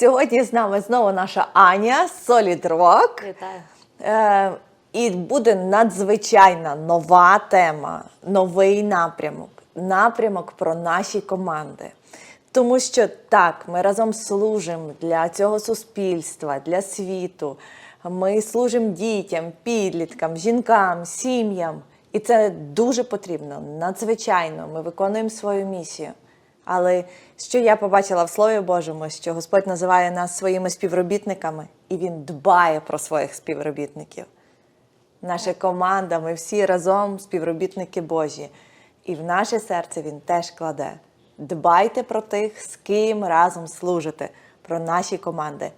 Сьогодні з нами знову наша Аня Solid Rock. Вітаю. Е, і буде надзвичайна нова тема, новий напрямок, напрямок про наші команди. Тому що так, ми разом служимо для цього суспільства, для світу. Ми служимо дітям, підліткам, жінкам, сім'ям. І це дуже потрібно, надзвичайно. Ми виконуємо свою місію. Але що я побачила в Слові Божому, що Господь називає нас своїми співробітниками, і Він дбає про своїх співробітників. Наша команда, ми всі разом співробітники Божі. І в наше серце Він теж кладе. Дбайте про тих, з ким разом служите, про наші команди.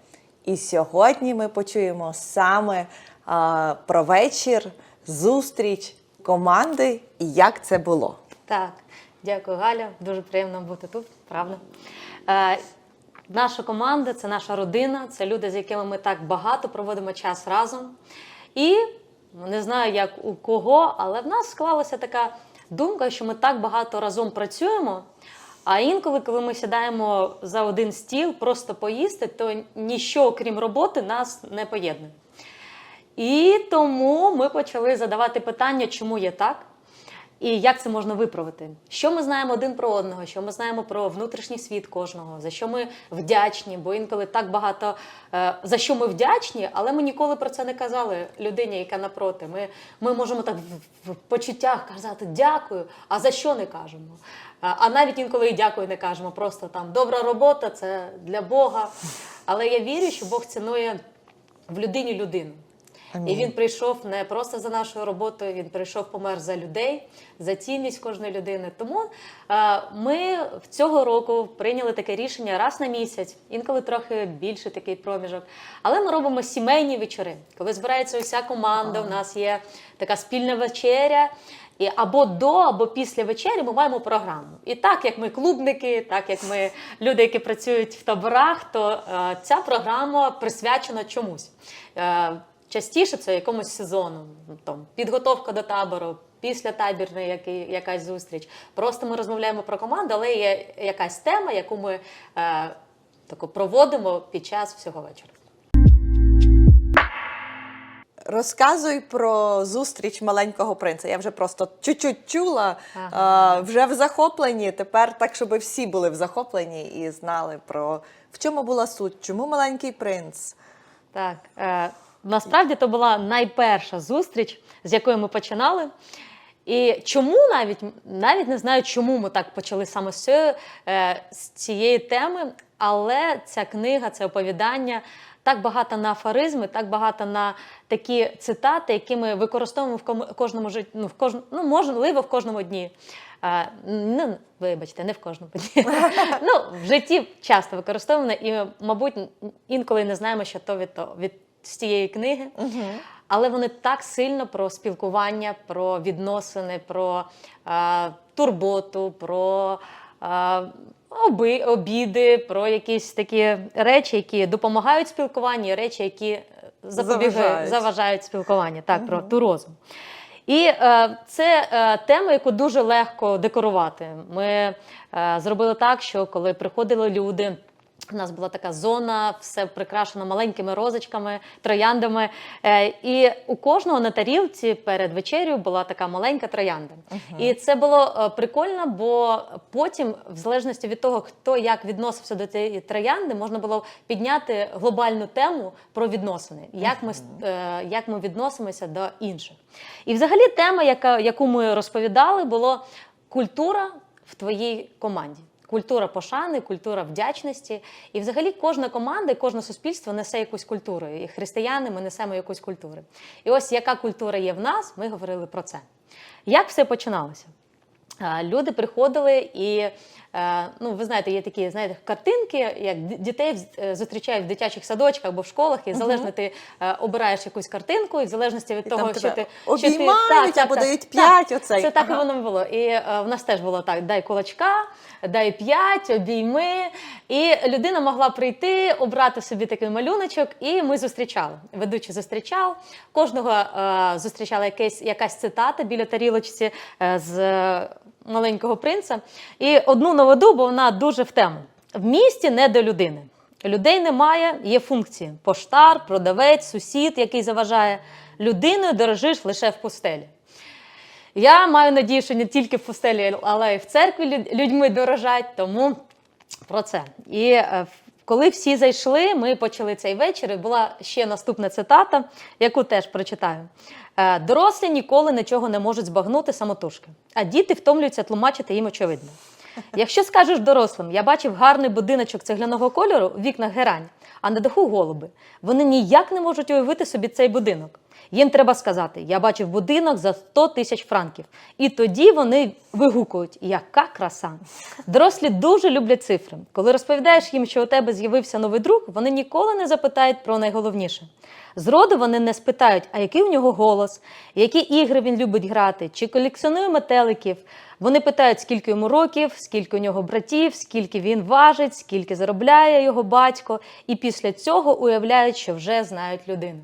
І сьогодні ми почуємо саме а, про вечір, зустріч команди і як це було. Так, дякую, Галя. Дуже приємно бути тут, правда. Е, наша команда це наша родина, це люди, з якими ми так багато проводимо час разом. І не знаю, як у кого, але в нас склалася така думка, що ми так багато разом працюємо. А інколи, коли ми сідаємо за один стіл, просто поїсти, то ніщо, крім роботи, нас не поєднує. І тому ми почали задавати питання, чому є так, і як це можна виправити. Що ми знаємо один про одного, що ми знаємо про внутрішній світ кожного, за що ми вдячні, бо інколи так багато е, за що ми вдячні, але ми ніколи про це не казали людині, яка напроти. Ми, ми можемо так в, в почуттях казати дякую, а за що не кажемо. А, навіть інколи і дякую не кажемо, просто там добра робота, це для Бога. Але я вірю, що Бог цінує в людині людину. І він прийшов не просто за нашою роботою, він прийшов помер за людей, за цінність кожної людини. Тому е, ми в цього року прийняли таке рішення раз на місяць, інколи трохи більше такий проміжок. Але ми робимо сімейні вечори, коли збирається уся команда. У нас є така спільна вечеря. І або до, або після вечері ми маємо програму. І так як ми клубники, так як ми люди, які працюють в таборах, то е, ця програма присвячена чомусь. Е, частіше це якомусь сезону, ну, там, підготовка до табору, після табірної який, якась зустріч. Просто ми розмовляємо про команду, але є якась тема, яку ми е, таку проводимо під час всього вечора. Розказуй про зустріч маленького принца. Я вже просто чуть-чуть чула, Ага. а, вже в захопленні. Тепер так, щоб всі були в захопленні і знали про в чому була суть, чому маленький принц. Так, е, насправді то була найперша зустріч, з якої ми починали. І чому навіть навіть не знаю, чому ми так почали саме з цієї, е, з цієї теми, але ця книга, це оповідання так багато на афоризми, так багато на такі цитати, які ми використовуємо в кому- кожному житті, ну, в кож, ну, можливо, в кожному дні. Е, ну, вибачте, не в кожному дні. ну, в житті часто використовуємо, і, мабуть, інколи не знаємо, що то від, то, від з цієї книги. Але вони так сильно про спілкування, про відносини, про е, турботу, про е, оби, обіди, про якісь такі речі, які допомагають спілкуванню, і речі, які запобігають, Заважають. заважають спілкуванню. Так, про ту розум. І е, це е, тема, яку дуже легко декорувати. Ми е, зробили так, що коли приходили люди. У нас була така зона, все прикрашено маленькими розочками, трояндами. Е, і у кожного на тарілці перед вечерю була така маленька троянда. І це було е, прикольно, бо потім, в залежності від того, хто як відносився до цієї троянди, можна було підняти глобальну тему про відносини, як ми, с- е, як ми відносимося до інших. І взагалі тема, яка, яку ми розповідали, було культура в твоїй команді. Культура пошани, культура вдячності. І взагалі кожна команда кожне суспільство несе якусь культуру. І християни ми несемо якусь культуру. І ось яка культура є в нас, ми говорили про це. Як все починалося? Люди приходили і, ну, ви знаєте, є такі знаєте, картинки, як дітей е, зустрічають в дитячих садочках або в школах, і залежно ти е, обираєш якусь картинку, і в залежності від І того, що ти обіймають або дають п'ять, оцей. Це так і воно було. І е, в нас теж було так: дай кулачка, дай п'ять, обійми. І людина могла прийти, обрати собі такий малюночок, і ми зустрічали. Ведучий зустрічав. Кожного е, зустрічала якась, якась цитата біля тарілочці е, з е, маленького принца. І одну наведу, бо вона дуже в тему. В місті не до людини. Людей немає, є функції: поштар, продавець, сусід, який заважає. Людиною дорожиш лише в пустелі. Я маю надію, що не тільки в пустелі, але й в церкві людьми дорожать, тому про це. І е, коли всі зайшли, ми почали цей вечір. І була ще наступна цитата, яку теж прочитаю. Е, Дорослі ніколи нічого не можуть збагнути самотужки, а діти втомлюються тлумачити їм очевидно. Якщо скажеш дорослим, я бачив гарний будиночок цегляного кольору, в вікнах герань, а на даху голуби. Вони ніяк не можуть уявити собі цей будинок. Їм треба сказати: я бачив будинок за 100 тисяч франків. І тоді вони вигукують, яка краса. Дорослі дуже люблять цифри. Коли розповідаєш їм, що у тебе з'явився новий друг, вони ніколи не запитають про найголовніше. Зроду вони не спитають, а який у нього голос, які ігри він любить грати, чи колекціонує метеликів. Вони питають, скільки йому років, скільки у нього братів, скільки він важить, скільки заробляє його батько, і після цього уявляють, що вже знають людину.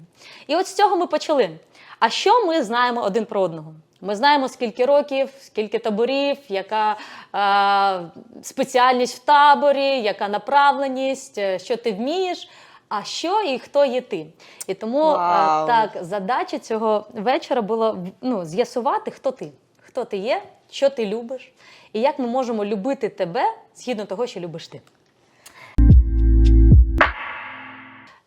І от з цього ми почали. А що ми знаємо один про одного? Ми знаємо, скільки років, скільки таборів, яка е, спеціальність в таборі, яка направленість, е, що ти вмієш, а що і хто є ти. І тому е, так, задача цього вечора було ну, з'ясувати, хто ти, хто ти є, що ти любиш, і як ми можемо любити тебе згідно того, що любиш ти.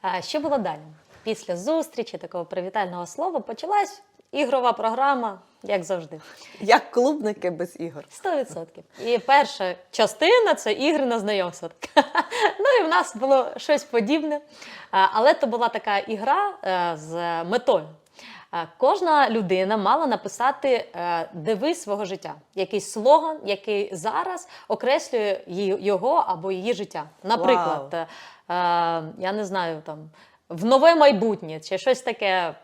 А що було далі? Після зустрічі, такого привітального слова, почалась ігрова програма, як завжди. Як клубники без ігор. 100%. І перша частина це ігри на знайомство. Ну і в нас було щось подібне. Але то була така ігра е, з метою. Е, Кожна людина мала написати е, девиз свого життя, якийсь слоган, який зараз окреслює його або її життя. Наприклад, Вау. е, я не знаю там. В нове майбутнє чи щось таке,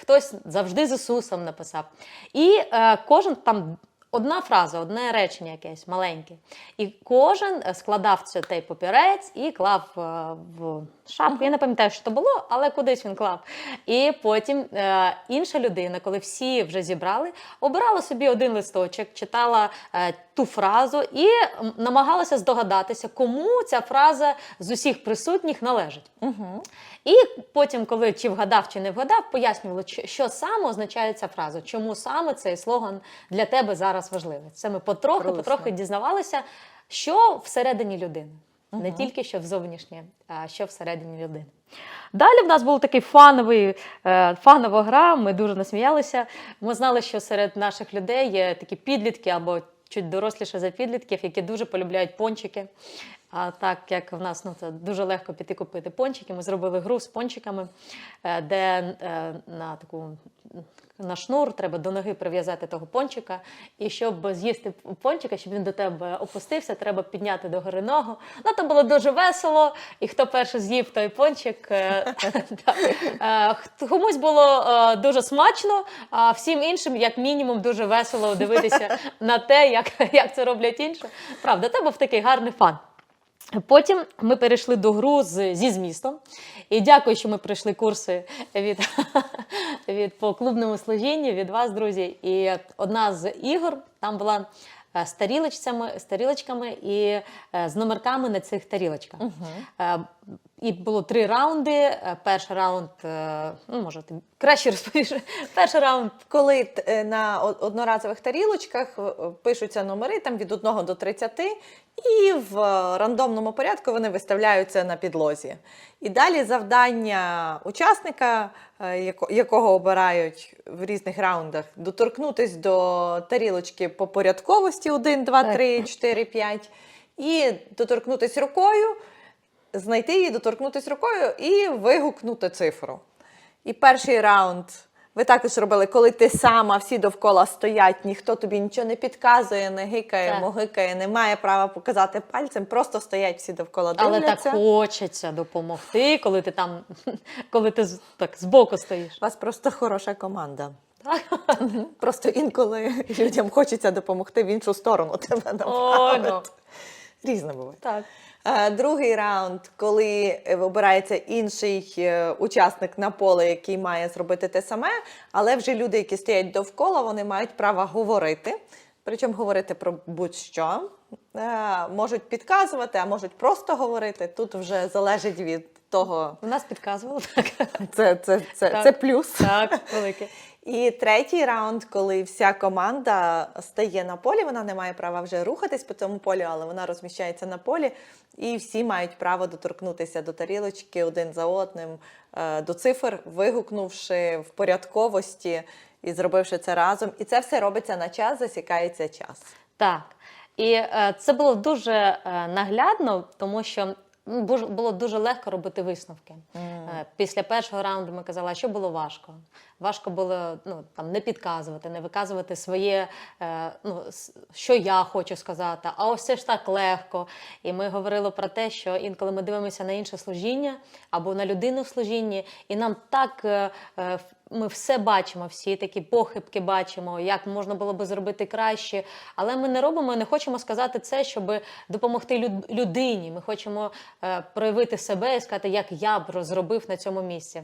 хтось завжди з Ісусом написав. І е, кожен там одна фраза, одне речення якесь маленьке. І кожен складав це той папірець і клав е, в шапку. Я не пам'ятаю, що це було, але кудись він клав. І потім е, інша людина, коли всі вже зібрали, обирала собі один листочок, читала е, ту фразу і намагалася здогадатися, кому ця фраза з усіх присутніх належить. Угу. І потім, коли чи вгадав, чи не вгадав, пояснювали, що- саме означає ця фраза, чому саме цей слоган для тебе зараз важливий. Це ми потрохи, Круто. потрохи дізнавалися, що всередині людини, не тільки що в зовнішнє, а що всередині людини. Далі в нас був такий фановий, е, фанова гра. Ми дуже насміялися. Ми знали, що серед наших людей є такі підлітки або чуть доросліше за підлітків, які дуже полюбляють пончики. А так як в нас ну, це дуже легко піти купити пончики, ми зробили гру з пончиками, е, де е, на таку на шнур треба до ноги прив'язати того пончика. І щоб з'їсти пончика, щоб він до тебе опустився, треба підняти до гори ногу. Ну, то було дуже весело. І хто перший з'їв той пончик, е, комусь було дуже смачно, а всім іншим, як мінімум, дуже весело дивитися на те, як це роблять інші. Правда, це був такий гарний фан. Потім ми перейшли до гру з, зі змістом. І дякую, що ми пройшли курси від, від по клубному служінню від вас, друзі. І одна з ігор там була е, з тарілочками, з тарілочками і е, з номерками на цих тарілочках. Е, І було три раунди. Е, Перший раунд, е, ну може, ти краще розповіш. Перший раунд Коли е, на одноразових тарілочках пишуться номери там від 1 до 30, і в рандомному порядку вони виставляються на підлозі. І далі завдання учасника, якого обирають в різних раундах, доторкнутись до тарілочки по порядковості 1, 2, Так. 3, 4, 5, і доторкнутись рукою, знайти її, доторкнутись рукою і вигукнути цифру. І перший раунд ви також робили, коли ти сама, всі довкола стоять, ніхто тобі нічого не підказує, не гикає, Так. могикає, не має права показати пальцем, просто стоять всі довкола Але так хочеться допомогти, коли ти там, коли ти так збоку стоїш. У вас просто хороша команда. Так? Просто інколи людям хочеться допомогти в іншу сторону тебе О, направити. ну. Різно буває. Так. Е, Другий раунд, коли е, обирається інший е, учасник на поле, який має зробити те саме, але вже люди, які стоять довкола, вони мають право говорити. Причому говорити про будь-що. е, можуть підказувати, а можуть просто говорити. Тут вже залежить від того. У нас підказували так. Це, це, це, Так. це плюс. Так, велике. І третій раунд, коли вся команда стає на полі, вона не має права вже рухатись по цьому полю, але вона розміщається на полі, і всі мають право доторкнутися до тарілочки один за одним, е, до цифр, вигукнувши в порядковості і зробивши це разом. І це все робиться на час, засікається час. Так. І е, це було дуже е, наглядно, тому що було дуже легко робити висновки. Е, Після першого раунду ми казали, що було важко. Важко було ну, там, не підказувати, не виказувати своє, е, ну, що я хочу сказати, а ось це ж так легко. І ми говорили про те, що інколи ми дивимося на інше служіння або на людину в служінні, і нам так. Ми все бачимо, всі такі похибки бачимо, як можна було би зробити краще. Але ми не робимо, не хочемо сказати це, щоб допомогти люд- людині. Ми хочемо е, проявити себе і сказати, як я б розробив на цьому місці.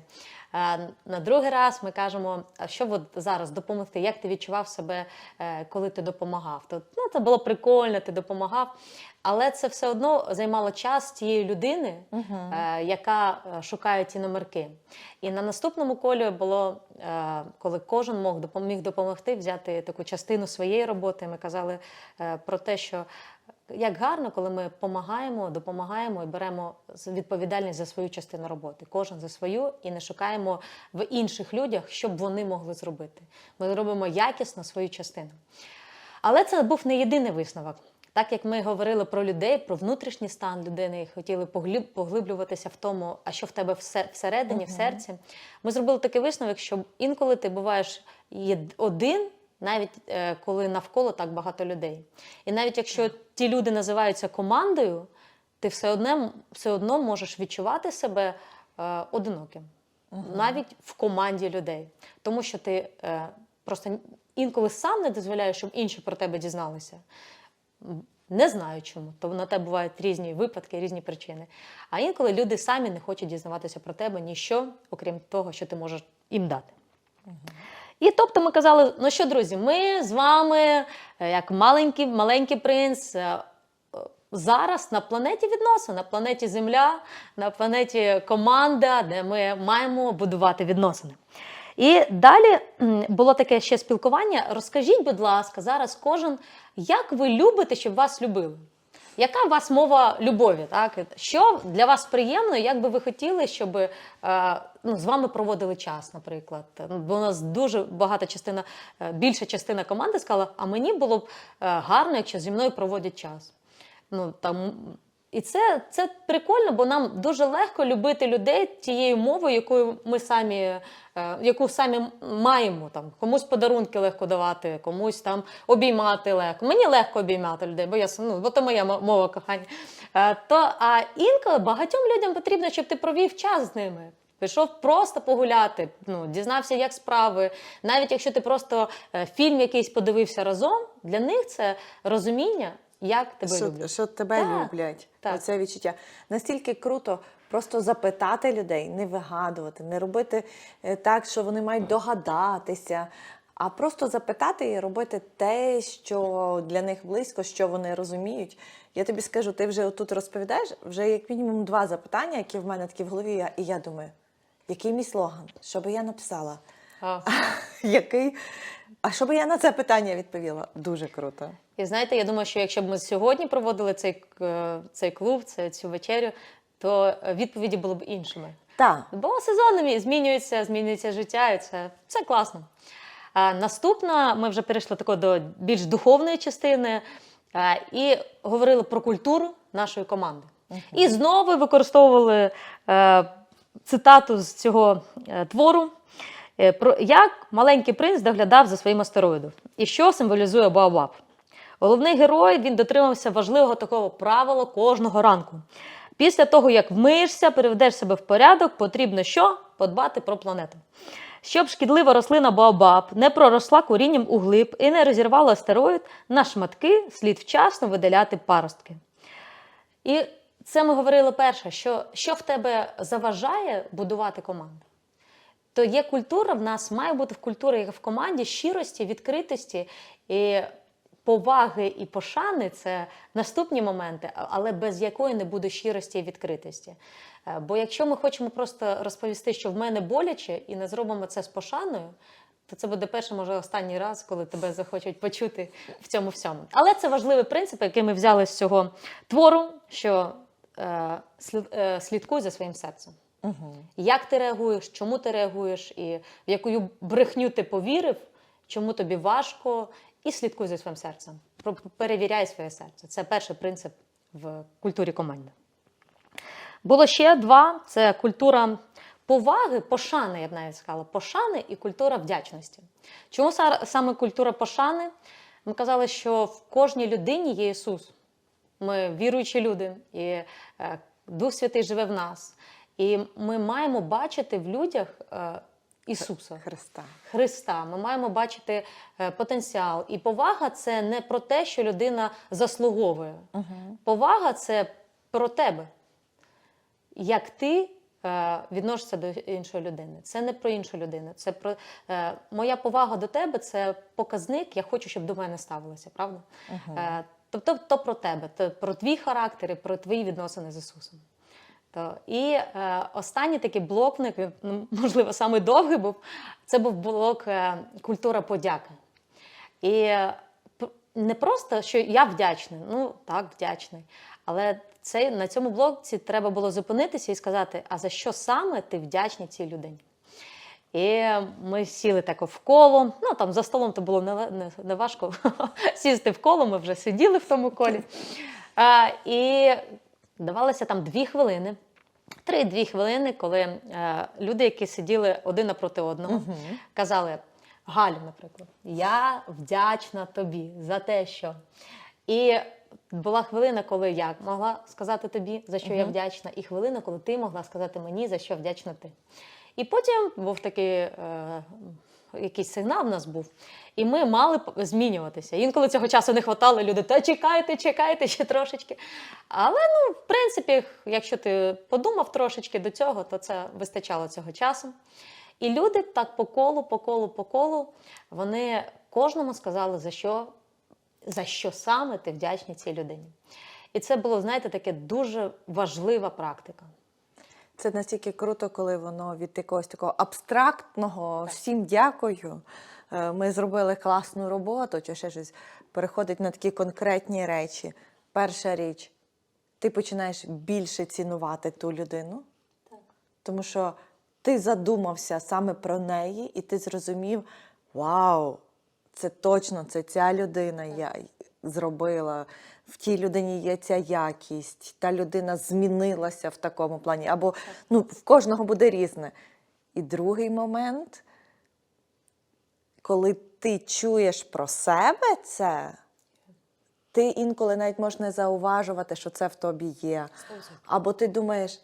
Е, на другий раз ми кажемо, а що от зараз допомогти? Як ти відчував себе, е, коли ти допомагав? То, ну, це було прикольно, ти допомагав. Але це все одно займало час тієї людини, е, яка е, шукає ті номерки. І на наступному колі було, е, коли кожен мог допом- міг допомогти взяти таку частину своєї роботи. Ми казали е, про те, що як гарно, коли ми допомагаємо, допомагаємо і беремо відповідальність за свою частину роботи. Кожен за свою і не шукаємо в інших людях, щоб вони могли зробити. Ми робимо якісно свою частину. Але це був не єдиний висновок. Так як ми говорили про людей, про внутрішній стан людини, і хотіли поглиб- поглиблюватися в тому, а що в тебе все- всередині, в серці, ми зробили такий висновок, що інколи ти буваєш один, навіть е, коли навколо так багато людей. І навіть якщо ті люди називаються командою, ти все одно, все одно можеш відчувати себе е, одиноким, навіть в команді людей. Тому що ти е, просто інколи сам не дозволяєш, щоб інші про тебе дізналися. Не знаю чому, то на тебе бувають різні випадки, різні причини. А інколи люди самі не хочуть дізнаватися про тебе ніщо, окрім того, що ти можеш їм дати. І тобто ми казали: ну що, друзі, ми з вами, е, як маленький, маленький принц, е, е, зараз на планеті відносин, на планеті Земля, на планеті команда, де ми маємо будувати відносини. І далі було таке ще спілкування. Розкажіть, будь ласка, зараз кожен, як ви любите, щоб вас любили? Яка у вас мова любові? Так? Що для вас приємно, як би ви хотіли, щоб е, ну, з вами проводили час, наприклад? Ну, Бо у нас дуже багата частина, е, більша частина команди сказала, а мені було б е, гарно, якщо зі мною проводять час. Ну, там, і це, це прикольно, бо нам дуже легко любити людей тією мовою, якою ми самі, е, яку самі маємо. Там, комусь подарунки легко давати, комусь там обіймати легко. Мені легко обіймати людей, бо я ну, бо то моя мова кохання. Е, то, а інколи багатьом людям потрібно, щоб ти провів час з ними. Пішов просто погуляти, ну, дізнався, як справи. Навіть якщо ти просто е, фільм якийсь подивився разом, для них це розуміння, як тебе що, люблять. що тебе Так, люблять. так. Оце відчуття. Настільки круто просто запитати людей, не вигадувати, не робити е, так, що вони мають догадатися, а просто запитати і робити те, що для них близько, що вони розуміють. Я тобі скажу, ти вже тут розповідаєш вже як мінімум два запитання, які в мене такі в голові, і я думаю, який мій слоган? Що би я написала? А. Який? А що би я на це питання відповіла? Дуже круто. І знаєте, я думаю, що якщо б ми сьогодні проводили цей, е, цей клуб, цю вечерю, то е, відповіді були б іншими. Так. Бо сезонами змінюється, змінюється життя, і це, це класно. А, наступна, ми вже перейшли тако до більш духовної частини а, і говорили про культуру нашої команди. І знову використовували е, цитату з цього е, твору. Про як маленький принц доглядав за своїм астероїдом, і що символізує Баобаб. Головний герой він дотримався важливого такого правила кожного ранку. Після того, як вмиєшся, приведеш себе в порядок, потрібно що? Подбати про планету. Щоб шкідлива рослина Баобаб не проросла корінням глиб і не розірвала астероїд, на шматки слід вчасно видаляти паростки. І це ми говорили перше, що, що в тебе заважає будувати команду. То є культура в нас, має бути в культурі, в команді, щирості, відкритості і поваги і пошани це наступні моменти, але без якої не буде щирості і відкритості. Е, Бо якщо ми хочемо просто розповісти, що в мене боляче, і не зробимо це з пошаною, то це буде перший, може, останній раз, коли тебе захочуть почути в цьому всьому. Але це важливий принцип, який ми взяли з цього твору, що е, слід, е, слідкуй за своїм серцем. Як ти реагуєш, чому ти реагуєш, і в яку брехню ти повірив, чому тобі важко, і слідкуй за своїм серцем. Перевіряй своє серце. Це перший принцип в культурі команди. Було ще два: це культура поваги, пошани, я б навіть сказала, пошани і культура вдячності. Чому саме культура пошани? Ми казали, що в кожній людині є Ісус. Ми віруючі люди, і е, Дух Святий живе в нас. І ми маємо бачити в людях е, Ісуса. Христа. Христа. Ми маємо бачити е, потенціал. І повага це не про те, що людина заслуговує. Повага це про тебе. Як ти е, відносишся до іншої людини. Це не про іншу людину. Це про е, моя повага до тебе це показник. Я хочу, щоб до мене ставилося, правда? Е, тобто, то про тебе, то про твій характер і про твої відносини з Ісусом. То, і е, останній такий блокник, ну, можливо, саме довгий був, це був блок е, культура подяки. І не просто, що я вдячний, ну так, вдячний. Але це, на цьому блоці треба було зупинитися і сказати, а за що саме ти вдячний цій людині? І ми сіли так в коло. Ну там за столом то було не, не, не важко сісти в коло, ми вже сиділи в тому колі. А, і давалося там дві хвилини. Три-дві хвилини, коли е, люди, які сиділи один напроти одного, казали: Галю, наприклад, я вдячна тобі за те, що. І була хвилина, коли я могла сказати тобі, за що я вдячна, і хвилина, коли ти могла сказати мені, за що вдячна ти. І потім був такий е, якийсь сигнал в нас був, і ми мали змінюватися. Інколи цього часу не хватало, люди, та чекайте, чекайте ще трошечки. Але ну, в принципі, якщо ти подумав трошечки до цього, то це вистачало цього часу. І люди так по колу, по колу, по колу, вони кожному сказали, за що, за що саме ти вдячний цій людині. І це було, знаєте, таке дуже важлива практика. Це настільки круто, коли воно від якогось такого абстрактного всім дякую. е, Ми зробили класну роботу, чи ще щось переходить на такі конкретні речі. Перша річ, ти починаєш більше цінувати ту людину, Так. тому що ти задумався саме про неї, і ти зрозумів: вау, це точно це ця людина я зробила. В тій людині є ця якість, та людина змінилася в такому плані. Або ну, в кожного буде різне. І другий момент, коли ти чуєш про себе це, ти інколи навіть можеш не зауважувати, що це в тобі є. Або ти думаєш,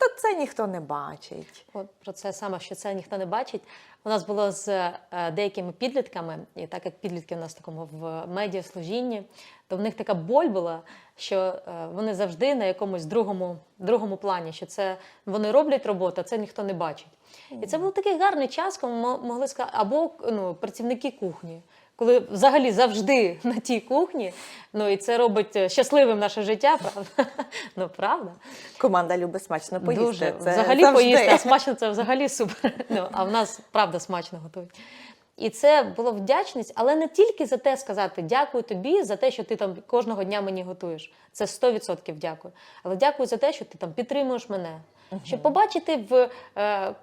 та це ніхто не бачить. От про це саме, що це ніхто не бачить. У нас було з е, деякими підлітками, і так як підлітки у нас в такому в медіаслужінні, то в них така боль була, що е, вони завжди на якомусь другому, другому плані, що це вони роблять роботу, а це ніхто не бачить. І це був такий гарний час, коли ми могли сказати, або ну, працівники кухні. Коли взагалі завжди на тій кухні, ну і це робить е, щасливим наше життя, правда? Ну правда. Команда любить смачно поїсти. Дуже. Це взагалі завжди. поїсти, а смачно це взагалі супер. Ну, а в нас правда смачно готують. І це було вдячність, але не тільки за те сказати дякую тобі за те, що ти там кожного дня мені готуєш. Це 100% дякую. Але дякую за те, що ти там підтримуєш мене. Щоб побачити в е,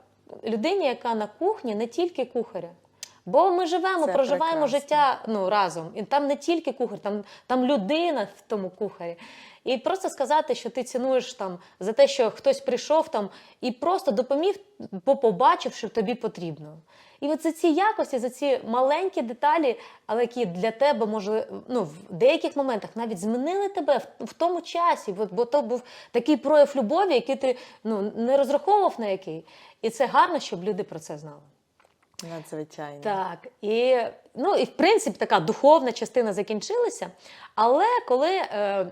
людині, яка на кухні, не тільки кухаря. Бо ми живемо, Це проживаємо прекрасно. життя ну, разом. І там не тільки кухар, там, там людина в тому кухарі. І просто сказати, що ти цінуєш там за те, що хтось прийшов там і просто допоміг, бо побачив, що тобі потрібно. І от за ці якості, за ці маленькі деталі, але які для тебе може ну, в деяких моментах навіть змінили тебе в, в тому часі, бо, бо то був такий прояв любові, який ти ну, не розраховував на який. І це гарно, щоб люди про це знали. Надзвичайно. Так, і, ну, і в принципі така духовна частина закінчилася. Але коли е,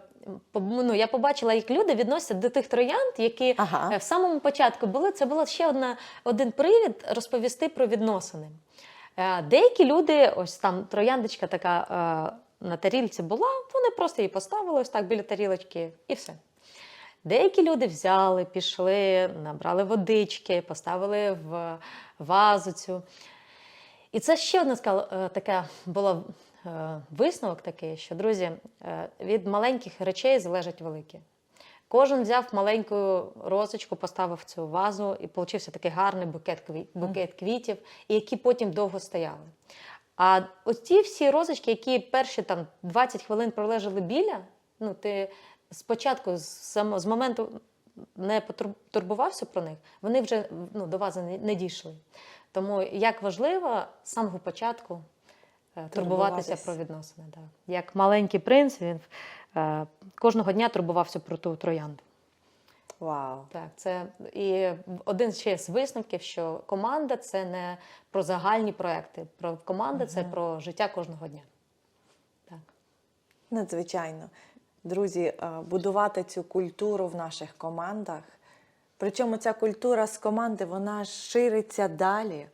ну, я побачила, як люди відносяться до тих троянд, які Ага. е, в самому початку були, це була ще одна, один привід розповісти про відносини. Е, деякі люди, ось там трояндочка така. Е, на тарілці була, вони просто її поставили ось так біля тарілочки і все. Деякі люди взяли, пішли, набрали водички, поставили в вазу цю. І це ще сказала, е, таке е, висновок такий, що друзі, е, від маленьких речей залежать великі. Кожен взяв маленьку розочку, поставив цю вазу, і получився такий гарний букет, букет квітів, які потім довго стояли. А ті всі розочки, які перші там 20 хвилин пролежали біля, ну ти спочатку з, з моменту не потур- турбувався про них, вони вже ну, до вази не, дійшли. Тому як важливо з самого початку е, турбуватися про відносини. Да. Як маленький принц, він е, кожного дня турбувався про ту троянду. Вау. Так, це і один ще з висновків, що команда це не про загальні проекти. Про команда це про життя кожного дня. Так. Надзвичайно. Друзі, е, будувати цю культуру в наших командах. Причому ця культура з команди вона шириться далі,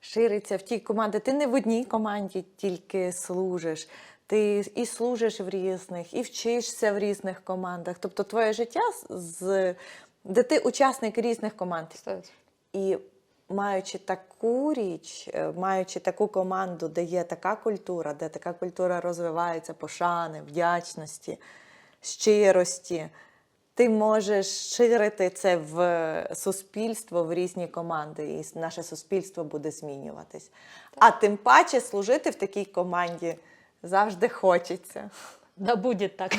шириться в тій команді. Ти не в одній команді тільки служиш. Ти і служиш в різних, і вчишся в різних командах. Тобто твоє життя з де ти учасник різних команд. І маючи таку річ, е, маючи таку команду, де є така культура, де така культура розвивається, пошани, вдячності, щирості, ти можеш ширити це в суспільство, в різні команди, і наше суспільство буде змінюватись. А тим паче служити в такій команді завжди хочеться. Да буде так.